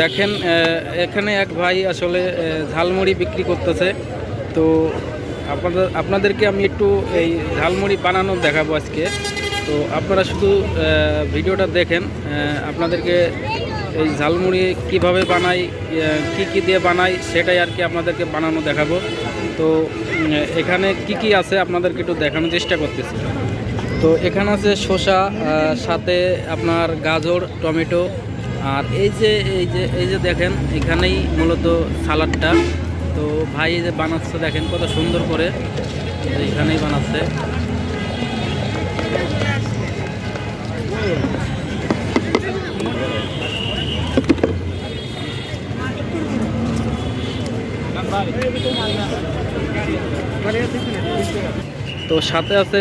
দেখেন এখানে এক ভাই আসলে ঝালমুড়ি বিক্রি করতেছে। তো আপনাদের, আপনাদেরকে আমি একটু এই ঝালমুড়ি বানানো দেখাবো আজকে। তো আপনারা শুধু ভিডিওটা দেখেন আপনাদেরকে এই ঝালমুড়ি কীভাবে বানাই কি কি দিয়ে বানাই, সেটাই আর কি আপনাদেরকে বানানো দেখাবো। তো এখানে কি কি আছে, আপনাদেরকে একটু দেখানোর চেষ্টা করতেছি। তো এখানে আছে শসা সাথে আপনার গাজর, টমেটো, আর এই যে এই যে এই যে দেখেন, এখানেই মূলত সালাডটা। তো ভাই এই যে বানাচ্ছে, দেখেন কত সুন্দর করে। এখানেই বানাচ্ছে। তো সাথে আছে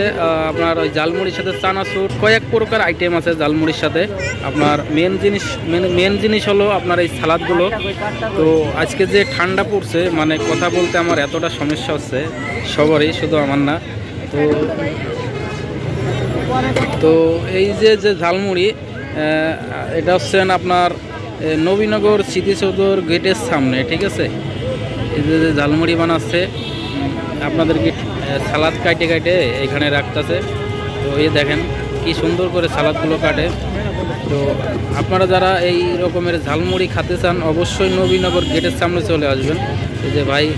আপনার ওই জালমুড়ির সাথে চানাচুর, কয়েক প্রকার আইটেম আছে জালমুড়ির সাথে। আপনার মেন জিনিস মেন জিনিস হলো আপনার এই সালাদগুলো। তো আজকে যে ঠান্ডা পড়ছে মানে কথা বলতে আমার এতটা সমস্যা হচ্ছে, সবারই, শুধু আমার না। তো তো এই যে যে ঝালমুড়ি এটা হচ্ছেন আপনার নবীনগর স্মৃতিসৌধর গেটের সামনে, ঠিক আছে? এই যে ঝালমুড়ি বানাচ্ছে, আপনাদেরকে সালাদ কাটে কাটে এখানে রাখতেছে। তো এই দেখেন কি সুন্দর করে সালাদগুলো কাটে। তো আপনারা যারা এই রকমের ঝালমুড়ি খেতে চান, অবশ্যই নবীনগর গেটের সামনে চলে আসবেন। এই যে ভাই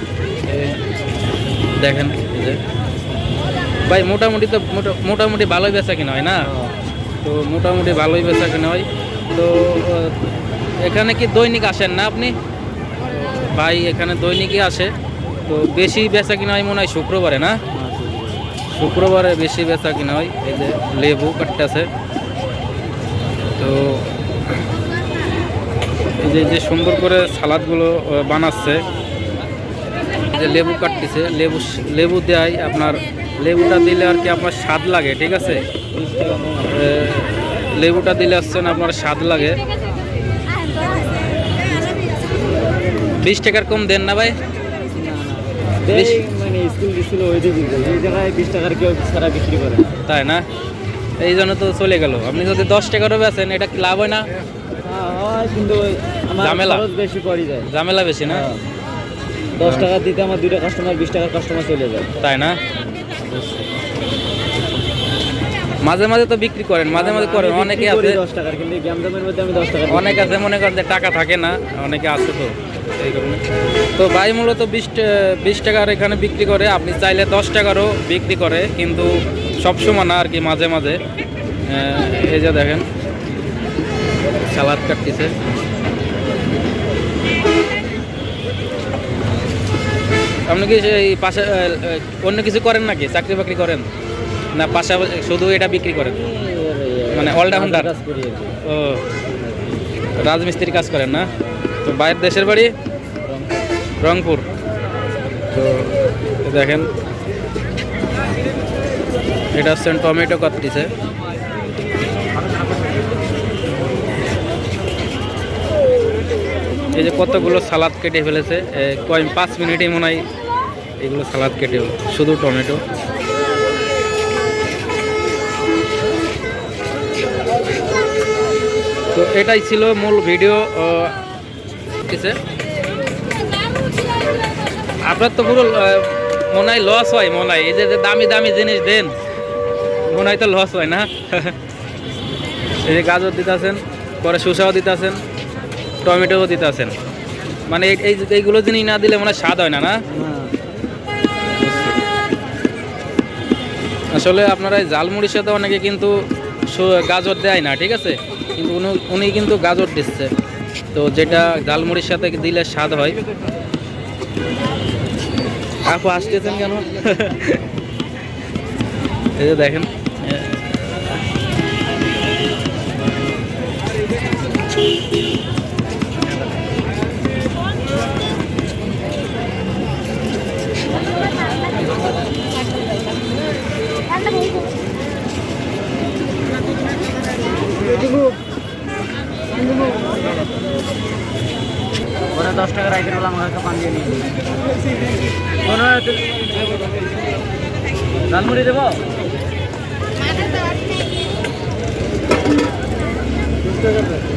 দেখেন যে। ভাই, মোটামুটি তো মোটা- মোটামুটি ভালোই বেচা কিনা হয় না? তো মোটামুটি ভালোই বেচা কিনা হয়। তো এখানে কি দৈনিক আসেন না আপনি? ভাই এখানে দৈনিকই আসে। তো বেশি বেচা কিনা হয় মনে হয় শুক্রবারে, না? শুক্রবারে বেশি বেচা কিনা হয়, এই যে লেবু কাটতেছে। তো এই যে যে সুন্দর করে সালাদগুলো বানাচ্ছে। যে লেবু কাটতেছে, লেবু লেবু দেয় আপনার, লেবুটা দিলে আর কি আপনার স্বাদ লাগে, ঠিক আছে? লেবুটা দিলে আসছেন আপনার স্বাদ লাগে। বিশ টাকার কম দেন না ভাই? মানে স্কুল স্কুল ওই এই জায়গায় বিশ টাকার কেউ সারা বিক্রি করে তাই না? এই জন্য তো চলে গেল। আপনি যদি দশ টাকারও বেচেন এটা কি লাভ হয় না? হ্যাঁ, কিন্তু ঝামেলা। বেশি পড়ে যায়। ঝামেলা বেশি না? হ্যাঁ। দশ টাকা দিতে আমার দুইটা কাস্টমার বিশ টাকার কাস্টমার চলে যায়। তাই না? মাঝে মাঝে তো বিক্রি করেন মাঝে মাঝে করেন। অনেকে আছে দশ টাকার কিন্তু গ্যামদামের মধ্যে আমি দশ টাকা অনেক আছে মনে করেন যে টাকা থাকে না অনেকে আছে তো। তো ভাই মূলত বিশ বিশ টাকার এখানে বিক্রি করে। আপনি চাইলে দশ টাকারও বিক্রি করে কিন্তু সবসময় না আর কি মাঝে মাঝে। এই যে দেখেন সালাদ কাটতেছে। আপনি কি এই পাশে অন্য কিছু করেন নাকি? চাকরি বাকরি করেন? না পাশাপাশি শুধু এটা বিক্রি করেন? মানে কি। ও রাজমিস্ত্রির কাজ করেন না? তো বাইরের দেশের বাড়ি? রংপুর। তো দেখেন, এটা হচ্ছে টমেটো কাটতেছে। এই যে কতগুলো সালাদ কেটে ফেলেছে কয় পাঁচ মিনিটেই মনে হয় এগুলো সালাদ কেটে শুধু টমেটো। তো এটাই ছিল মূল ভিডিও আহ, আপনার তো পুরো মনে হয় লস হয় মনে হয়। এই যে দামি দামি জিনিস দেন মনে হয় তো লস হয় না। এই যে গাজর দিতেছেন পরে শসাও দিতেছেন টমেটোও দিতেছেন। মানে এই- এই এইগুলো জিনিস না দিলে মনে স্বাদ হয় না না? আসলে আপনারা জালমুড়ির সাথে অনেকে কিন্তু গাজর দেয় না ঠিক আছে? কিন্তু উনি উনি কিন্তু গাজর দিচ্ছে। তো যেটা জালমুড়ির সাথে দিলে স্বাদ হয়। আপু আসতেছেন কেন? এই যে দেখেন। ওরা দশ টাকা রাইতের বেলা আমার একটা পান দিয়ে নিয়ে ঝালমুড়ি দেবো? মানে দশ টাকা